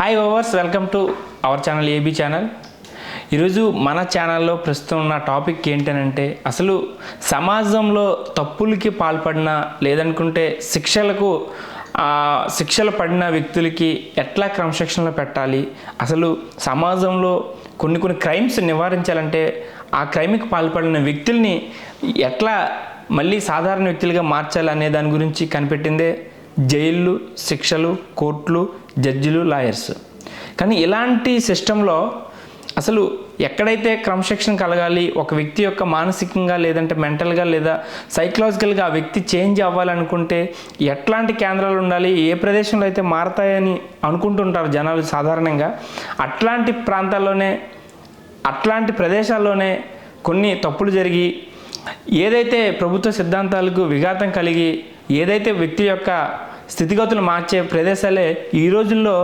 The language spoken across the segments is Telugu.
Hi overs welcome to our channel AB channel ఈరోజు మన ఛానల్లో ప్రస్తుతం ఉన్న టాపిక్ ఏంటనంటే అసలు సమాజంలో తప్పులకి పాల్పడిన లేదనుకుంటే శిక్షలకు శిక్షలు పడిన వ్యక్తులకి ఎట్లా క్రమశిక్షణలో పెట్టాలి? అసలు సమాజంలో కొన్ని కొన్ని క్రైమ్స్ నివారించాలంటే ఆ క్రైమ్కి పాల్పడిన వ్యక్తుల్ని ఎట్లా మళ్ళీ సాధారణ వ్యక్తులుగా మార్చాలి అనే దాని గురించి కనిపెట్టిందే? జైళ్ళు శిక్షలు కోర్టులు జడ్జిలు లాయర్స్. కానీ ఇలాంటి సిస్టంలో అసలు ఎక్కడైతే క్రమశిక్షణ కలగాలి ఒక వ్యక్తి యొక్క మానసికంగా లేదంటే మెంటల్గా లేదా సైకలాజికల్గా ఆ వ్యక్తి చేంజ్ అవ్వాలనుకుంటే ఎట్లాంటి కేంద్రాలు ఉండాలి ఏ ప్రదేశంలో అయితే మారతాయని అనుకుంటుంటారు జనాలు సాధారణంగా. అట్లాంటి ప్రాంతాల్లోనే అట్లాంటి ప్రదేశాల్లోనే కొన్ని తప్పులు జరిగి ఏదైతే ప్రభుత్వ సిద్ధాంతాలకు విఘాతం కలిగి ఏదైతే వ్యక్తి యొక్క స్థితిగతులు మార్చే ప్రదేశాలే ఈ రోజుల్లో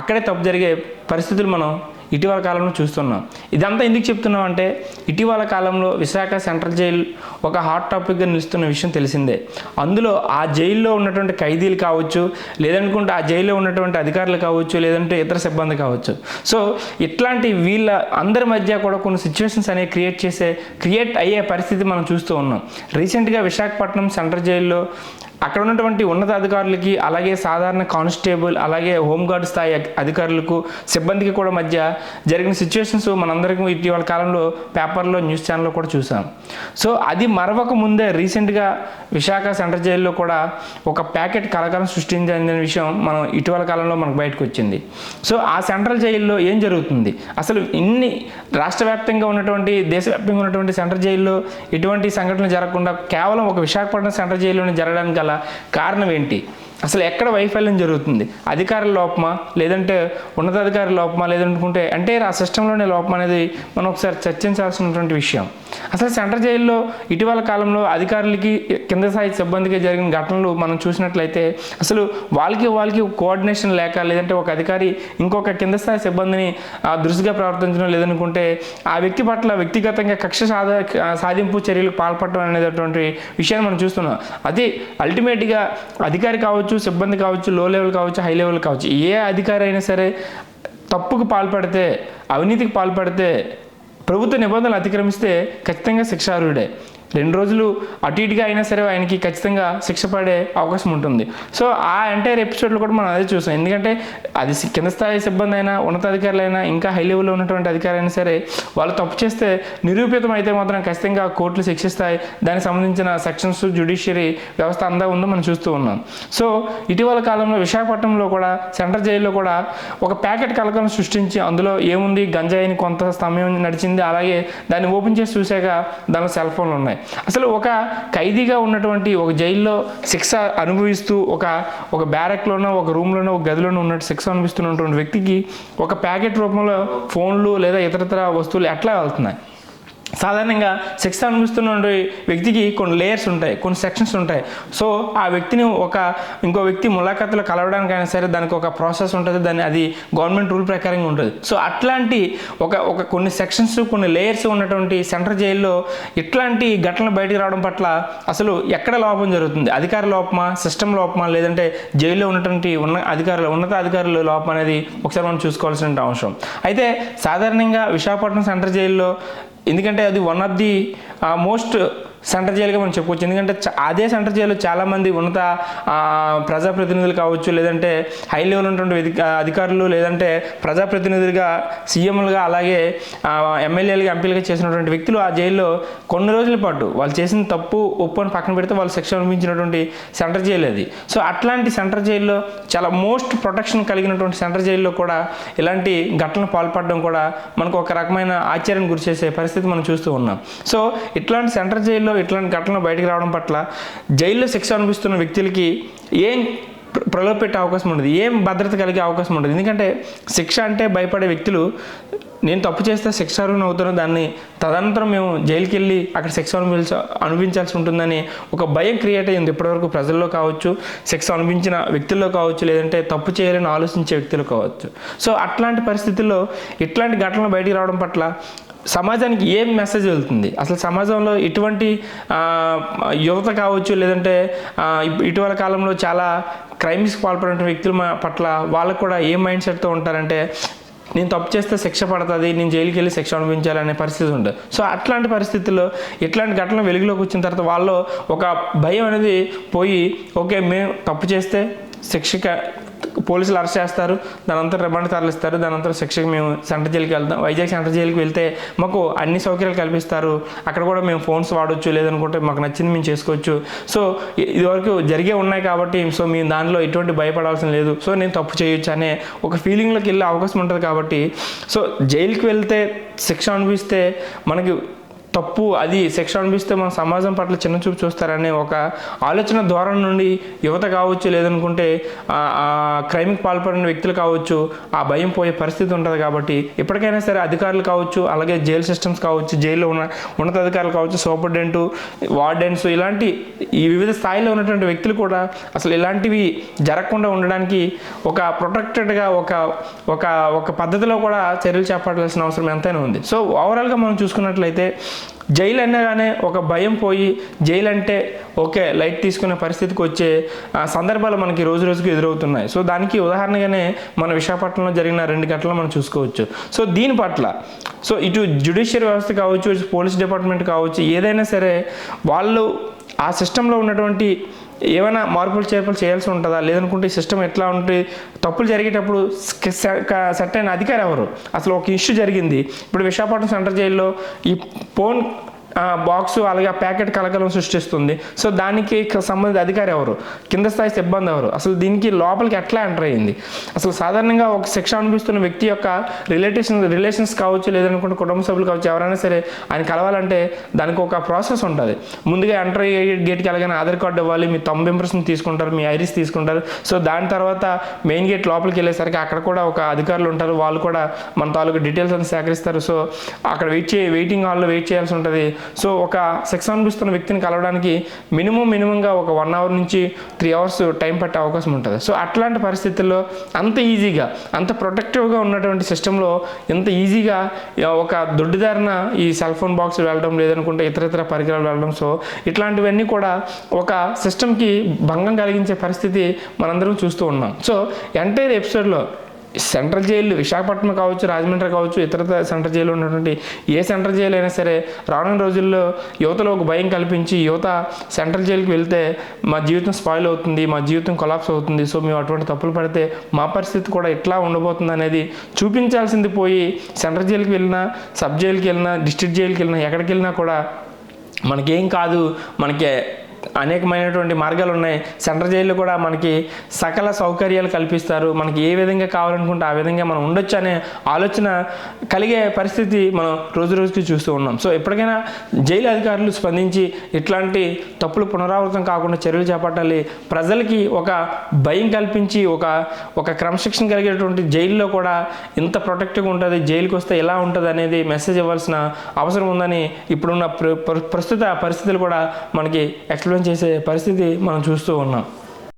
అక్కడే తప్పు జరిగే పరిస్థితులు మనం ఇటీవల కాలంలో చూస్తున్నాం. ఇదంతా ఎందుకు చెప్తున్నాం అంటే ఇటీవల కాలంలో విశాఖ సెంట్రల్ జైలు ఒక హాట్ టాపిక్గా నిలుస్తున్న విషయం తెలిసిందే. అందులో ఆ జైల్లో ఉన్నటువంటి ఖైదీలు కావచ్చు లేదనుకుంటే ఆ జైల్లో ఉన్నటువంటి అధికారులు కావచ్చు లేదంటే ఇతర సిబ్బంది కావచ్చు. సో ఇట్లాంటి వీళ్ళ అందరి మధ్య కూడా కొన్ని సిచ్యువేషన్స్ అనేవి క్రియేట్ చేసే క్రియేట్ అయ్యే పరిస్థితి మనం చూస్తూ ఉన్నాం. రీసెంట్గా విశాఖపట్నం సెంట్రల్ జైల్లో అక్కడ ఉన్నటువంటి ఉన్నతాధికారులకి అలాగే సాధారణ కానిస్టేబుల్ అలాగే హోంగార్డ్ స్థాయి అధికారులకు సిబ్బందికి కూడా మధ్య జరిగిన సిచ్యువేషన్స్ మనందరికీ ఇటీవల కాలంలో పేపర్లో న్యూస్ ఛానల్లో కూడా చూసాం. సో అది మరవక ముందే రీసెంట్గా విశాఖ సెంట్రల్ జైల్లో కూడా ఒక ప్యాకెట్ కలకలం సృష్టించిన విషయం మనం ఇటీవల కాలంలో మనకు బయటకు వచ్చింది. సో ఆ సెంట్రల్ జైల్లో ఏం జరుగుతుంది? అసలు ఇన్ని రాష్ట్ర వ్యాప్తంగా ఉన్నటువంటి దేశవ్యాప్తంగా ఉన్నటువంటి సెంట్రల్ జైల్లో ఎటువంటి సంఘటనలు జరగకుండా కేవలం ఒక విశాఖపట్నం సెంట్రల్ జైల్లోనే జరగడానికి గల కారణం ఏంటి అసలు ఎక్కడ వైఫల్యం జరుగుతుంది? అధికారుల లోపమా? లేదంటే ఉన్నతాధికార లోపమా? లేదనుకుంటే అంటే ఆ సిస్టంలోనే లోపం అనేది మనం ఒకసారి చర్చించాల్సినటువంటి విషయం. అసలు సెంటర్ జైల్లో ఇటీవల కాలంలో అధికారులకి కింద స్థాయి సిబ్బందికి జరిగిన ఘటనలు మనం చూసినట్లయితే అసలు వాళ్ళకి వాళ్ళకి కోఆర్డినేషన్ లేక లేదంటే ఒక అధికారి ఇంకొక కింద స్థాయి సిబ్బందిని ఆ, ప్రవర్తించడం లేదనుకుంటే ఆ వ్యక్తి పట్ల వ్యక్తిగతంగా కక్ష సాధ సాధింపు చర్యలకు పాల్పడటం అనేటటువంటి విషయాన్ని మనం చూస్తున్నాం. అది అల్టిమేట్గా అధికారి కావచ్చు సిబ్బంది కావచ్చు లో లెవెల్ కావచ్చు హై లెవెల్ కావచ్చు ఏ అధికారి అయినా సరే తప్పుకు పాల్పడితే అవినీతికి పాల్పడితే ప్రభుత్వ నిబంధనలు అతిక్రమిస్తే ఖచ్చితంగా శిక్షార్హుడే. రెండు రోజులు అటు ఇటుగా అయినా సరే ఆయనకి ఖచ్చితంగా శిక్ష పడే అవకాశం ఉంటుంది. సో ఆ ఎంటైర్ ఎపిసోడ్లో కూడా మనం అదే చూసాం. ఎందుకంటే అది కింద స్థాయి సిబ్బంది అయినా ఉన్నతాధికారులైనా ఇంకా హై లెవెల్లో ఉన్నటువంటి అధికారి అయినా సరే వాళ్ళు తప్పు చేస్తే నిరూపితం అయితే మాత్రం ఖచ్చితంగా కోర్టులు శిక్షిస్తాయి. దానికి సంబంధించిన సెక్షన్స్ జ్యుడిషియరీ వ్యవస్థ అందా ఉందో మనం చూస్తూ ఉన్నాం. సో ఇటీవల కాలంలో విశాఖపట్నంలో కూడా సెంట్రల్ జైల్లో కూడా ఒక ప్యాకెట్ కలకలం సృష్టించి అందులో ఏముంది గంజాయిని కొంత సమయం నడిచింది అలాగే దాన్ని ఓపెన్ చేసి చూసాక దానిలో సెల్ ఫోన్లు ఉన్నాయి. అసలు ఒక ఖైదీగా ఉన్నటువంటి ఒక జైల్లో శిక్ష అనుభవిస్తూ ఒక ఒక బ్యారెక్లోనో ఒక రూమ్లోనో ఒక గదిలోనో ఉన్నట్టు శిక్ష అనుభవిస్తున్నటువంటి వ్యక్తికి ఒక ప్యాకెట్ రూపంలో ఫోన్లు లేదా ఇతరతర వస్తువులు ఎట్లా వెళ్తున్నాయి? సాధారణంగా శిక్ష అనుభవిస్తున్న వ్యక్తికి కొన్ని లేయర్స్ ఉంటాయి కొన్ని సెక్షన్స్ ఉంటాయి. సో ఆ వ్యక్తిని ఒక ఇంకో వ్యక్తి ములాఖాతులో కలవడానికైనా సరే దానికి ఒక ప్రాసెస్ ఉంటుంది దాన్ని అది గవర్నమెంట్ రూల్ ప్రకారంగా ఉంటుంది. సో అట్లాంటి ఒక ఒక కొన్ని సెక్షన్స్ కొన్ని లేయర్స్ ఉన్నటువంటి సెంట్రల్ జైల్లో ఇట్లాంటి ఘటనలు బయటకు రావడం పట్ల అసలు ఎక్కడ లోపం జరుగుతుంది? అధికార లోపమా సిస్టమ్ లోపమా లేదంటే జైల్లో ఉన్నటువంటి ఉన్న అధికారులు ఉన్నత అధికారులు లోపం అనేది ఒకసారి మనం చూసుకోవాల్సిన అవసరం. అయితే సాధారణంగా విశాఖపట్నం సెంట్రల్ జైల్లో ఎందుకంటే అది one of the most centre జైలుగా మనం చెప్పుకోవచ్చు. ఎందుకంటే అదే సెంటర్ జైల్లో చాలామంది ఉన్నత ప్రజాప్రతినిధులు కావచ్చు లేదంటే హై లెవెల్ ఉన్నటువంటి అధికారులు లేదంటే ప్రజాప్రతినిధులుగా సీఎంలుగా అలాగే ఎమ్మెల్యేలుగా ఎంపీలుగా చేసినటువంటి వ్యక్తులు ఆ జైల్లో కొన్ని రోజుల పాటు వాళ్ళు చేసిన తప్పు ఒప్పు అని పక్కన పెడితే వాళ్ళు శిక్ష అనుభవించినటువంటి సెంటర్ జైలు అది. సో అట్లాంటి సెంటర్ జైల్లో చాలా మోస్ట్ ప్రొటెక్షన్ కలిగినటువంటి సెంటర్ జైల్లో కూడా ఇలాంటి ఘటనలు పాల్పడడం కూడా మనకు ఒక రకమైన ఆశ్చర్యం గురి చేసే పరిస్థితి మనం చూస్తూ ఉన్నాం. సో ఇట్లాంటి సెంటర్ జైల్లో ఇట్లాంటి ఘటనలు బయటకు రావడం పట్ల జైల్లో శిక్ష అనిపిస్తున్న వ్యక్తులకి ఏం ప్ర- ప్రలోభపెట్టే అవకాశం ఉండదు. ఏం భద్రత కలిగే అవకాశం ఉండదు. ఎందుకంటే శిక్ష అంటే భయపడే వ్యక్తులు నేను తప్పు చేస్తే శిక్షార్హుని అవుతాను దాన్ని తదనంతరం మేము జైలుకి వెళ్ళి అక్కడ శిక్ష అనుభవించ అనుభవించాల్సి ఉంటుందని ఒక భయం క్రియేట్ అయ్యింది ఇప్పటివరకు ప్రజల్లో కావచ్చు శిక్ష అనుభవించిన వ్యక్తుల్లో కావచ్చు లేదంటే తప్పు చేయాలని ఆలోచించే వ్యక్తులు కావచ్చు. సో అట్లాంటి పరిస్థితుల్లో ఇట్లాంటి ఘటనలు బయటికి రావడం పట్ల సమాజానికి ఏం మెసేజ్ వెళ్తుంది? అసలు సమాజంలో ఎటువంటి యువత కావచ్చు లేదంటే ఇటీవల కాలంలో చాలా క్రైమ్స్కి పాల్పడిన వ్యక్తుల మా- పట్ల వాళ్ళకు కూడా ఏ మైండ్ సెట్తో ఉంటారంటే నేను తప్పు చేస్తే శిక్ష పడుతుంది నేను జైలుకి వెళ్ళి శిక్ష అనుభవించాలనే పరిస్థితి ఉంటుంది సో అట్లాంటి పరిస్థితుల్లో ఇట్లాంటి ఘటనలు వెలుగులోకి వచ్చిన తర్వాత వాళ్ళు ఒక భయం అనేది పోయి ఓకే మేము తప్పు చేస్తే శిక్షక పోలీసులు అరెస్ట్ చేస్తారు దానంతా రిమాండ్ తరలిస్తారు దానంతా శిక్షకు మేము సెంటర్ జైలుకి వెళ్తాం. వైజాగ్ సెంటర్ జైలుకి వెళ్తే మాకు అన్ని సౌకర్యాలు కల్పిస్తారు. అక్కడ కూడా మేము ఫోన్స్ వాడొచ్చు లేదనుకుంటే మాకు నచ్చింది మేము చేసుకోవచ్చు. సో ఇదివరకు జరిగే ఉన్నాయి కాబట్టి సో మేము దానిలో ఎటువంటి భయపడాల్సిన లేదు. సో నేను తప్పు చేయొచ్చు అనే ఒక ఫీలింగ్లోకి వెళ్ళే అవకాశం ఉంటుంది కాబట్టి సో జైలుకి వెళ్తే శిక్ష అనిపిస్తే మనకి తప్పు అది శిక్ష అనిపిస్తే మన సమాజం పట్ల చిన్న చూపు చూస్తారనే ఒక ఆలోచన ధోరణి నుండి యువత కావచ్చు లేదనుకుంటే క్రైమ్కి పాల్పడిన వ్యక్తులు కావచ్చు ఆ భయం పోయే పరిస్థితి ఉంటుంది కాబట్టి ఎప్పటికైనా సరే అధికారులు కావచ్చు అలాగే జైలు సిస్టమ్స్ కావచ్చు జైల్లో ఉన్న ఉన్నతాధికారులు కావచ్చు సూపరింటెండెంట్ వార్డెన్స్ ఇలాంటి ఈ వివిధ స్థాయిలో ఉన్నటువంటి వ్యక్తులు కూడా అసలు ఇలాంటివి జరగకుండా ఉండడానికి ఒక ప్రొటెక్టెడ్గా ఒక ఒక ఒక పద్ధతిలో కూడా చర్యలు చేపట్టాల్సిన అవసరం ఎంతైనా ఉంది. సో ఓవరాల్గా మనం చూసుకున్నట్లయితే జైలు అనగానే ఒక భయం పోయి జైలు అంటే ఓకే లైట్ తీసుకునే పరిస్థితికి వచ్చే ఆ, సందర్భాలు మనకి రోజు రోజుకు ఎదురవుతున్నాయి. సో దానికి ఉదాహరణగానే మన విశాఖపట్నంలో జరిగిన రెండు గంటలు మనం చూసుకోవచ్చు. సో దీని పట్ల సో ఇటు జ్యుడిషియల్ వ్యవస్థ కావచ్చు పోలీస్ డిపార్ట్మెంట్ కావచ్చు ఏదైనా సరే వాళ్ళు ఆ సిస్టంలో ఉన్నటువంటి ఏమైనా మార్పులు చేర్పులు చేయాల్సి ఉంటుందా? లేదనుకుంటే ఈ సిస్టమ్ ఎట్లా ఉంటే తప్పులు జరిగేటప్పుడు సెట్ అయిన అధికారి ఎవరు? అసలు ఒక ఇష్యూ జరిగింది. ఇప్పుడు విశాఖపట్నం సెంట్రల్ జైల్లో ఈ ఫోన్ బాక్స్ అలాగే ఆ ప్యాకెట్ కలకలం సృష్టిస్తుంది. సో దానికి సంబంధిత అధికారి ఎవరు? కింద స్థాయి సిబ్బంది ఎవరు? అసలు దీనికి లోపలికి ఎట్లా ఎంటర్ అయ్యింది? అసలు సాధారణంగా ఒక శిక్ష అనిపిస్తున్న వ్యక్తి యొక్క రిలేటివ్స్ రిలేషన్స్ కావచ్చు లేదనుకుంటే కుటుంబ సభ్యులు కావచ్చు ఎవరైనా సరే ఆయన కలవాలంటే దానికి ఒక ప్రాసెస్ ఉంటుంది. ముందుగా ఎంటర్ అయ్యే గేట్కి వెళ్ళగానే ఆధార్ కార్డు ఇవ్వాలి మీ తొంభై ఇంప్రెషన్ తీసుకుంటారు మీ ఐరిస్ తీసుకుంటారు. సో దాని తర్వాత మెయిన్ గేట్ లోపలికి వెళ్ళేసరికి అక్కడ కూడా ఒక అధికారులు ఉంటారు. వాళ్ళు కూడా మన తాలూకు డీటెయిల్స్ అని సేకరిస్తారు. సో అక్కడ వెయిట్ చే వెయిటింగ్ హాల్లో వెయిట్ చేయాల్సి ఉంటుంది. సో ఒక సెక్స్ అనిపిస్తున్న వ్యక్తిని కలవడానికి మినిమం మినిమంగా ఒక వన్ అవర్ నుంచి త్రీ అవర్స్ టైం పట్టే అవకాశం ఉంటుంది. సో అట్లాంటి పరిస్థితుల్లో అంత ఈజీగా అంత ప్రొటెక్టివ్గా ఉన్నటువంటి సిస్టంలో ఎంత ఈజీగా ఒక దొడ్డిదారిన ఈ సెల్ ఫోన్ బాక్స్ వెళ్ళడం లేదనుకుంటే ఇతర ఇతర పరికరాలు వెళ్ళడం. సో ఇట్లాంటివన్నీ కూడా ఒక సిస్టమ్కి భంగం కలిగించే పరిస్థితి మనందరం చూస్తూ ఉన్నాం. సో ఎంటైర్ ఎపిసోడ్లో సెంట్రల్ జైలు విశాఖపట్నం కావచ్చు రాజమండ్రి కావచ్చు ఇతర సెంట్రల్ జైలు ఉన్నటువంటి ఏ సెంట్రల్ జైలు అయినా సరే రానున్న రోజుల్లో యువతలో ఒక భయం కల్పించి యువత సెంట్రల్ జైలుకి వెళ్తే మా జీవితం స్పాయిల్ అవుతుంది మా జీవితం కొలాప్స్ అవుతుంది. సో మేము అటువంటి తప్పులు పడితే మా పరిస్థితి కూడా ఎట్లా ఉండబోతుంది అనేది చూపించాల్సింది పోయి సెంట్రల్ జైలుకి వెళ్ళినా సబ్ జైలుకి వెళ్ళినా డిస్ట్రిక్ట్ జైలుకి వెళ్ళినా ఎక్కడికి వెళ్ళినా కూడా మనకేం కాదు మనకి అనేకమైనటువంటి మార్గాలు ఉన్నాయి. సెంట్రల్ జైల్లో కూడా మనకి సకల సౌకర్యాలు కల్పిస్తారు. మనకి ఏ విధంగా కావాలనుకుంటే ఆ విధంగా మనం ఉండొచ్చు అనే ఆలోచన కలిగే పరిస్థితి మనం రోజు రోజుకి చూస్తూ ఉన్నాం. సో ఎప్పటికైనా జైలు అధికారులు స్పందించి ఇట్లాంటి తప్పులు పునరావృతం కాకుండా చర్యలు చేపట్టాలి. ప్రజలకి ఒక భయం కల్పించి ఒక ఒక క్రమశిక్షణ కలిగేటువంటి జైల్లో కూడా ఇంత ప్రొటెక్టివ్గా ఉంటుంది. జైలుకి వస్తే ఎలా ఉంటుంది అనేది మెసేజ్ ఇవ్వాల్సిన అవసరం ఉందని ఇప్పుడున్న ప్ర- ప్ర- ప్రస్తుత పరిస్థితులు కూడా మనకి ఎక్స్ప్లెయిన్ చేసే పరిస్థితి మనం చూస్తూ ఉన్నాం.